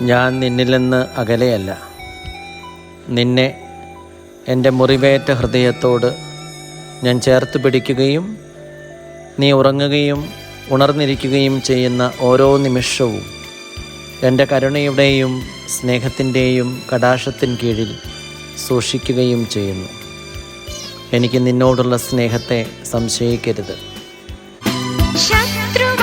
ഞാൻ നിന്നിൽ നിന്ന് അകലെയല്ല. നിന്നെ എന്റെ മുറിവേറ്റ ഹൃദയത്തോട് ഞാൻ ചേർത്ത് പിടിക്കുകയും നീ ഉറങ്ങുകയും ഉണർന്നിരിക്കുകയും ചെയ്യുന്ന ഓരോ നിമിഷവും എന്റെ കരുണയുടെയും സ്നേഹത്തിന്റെയും കടാശത്തിൻ കീഴിൽ സൂക്ഷിക്കുകയും ചെയ്യുന്നു. എനിക്ക് നിന്നോടുള്ള സ്നേഹത്തെ സംശയിക്കരുത്. ശത്രു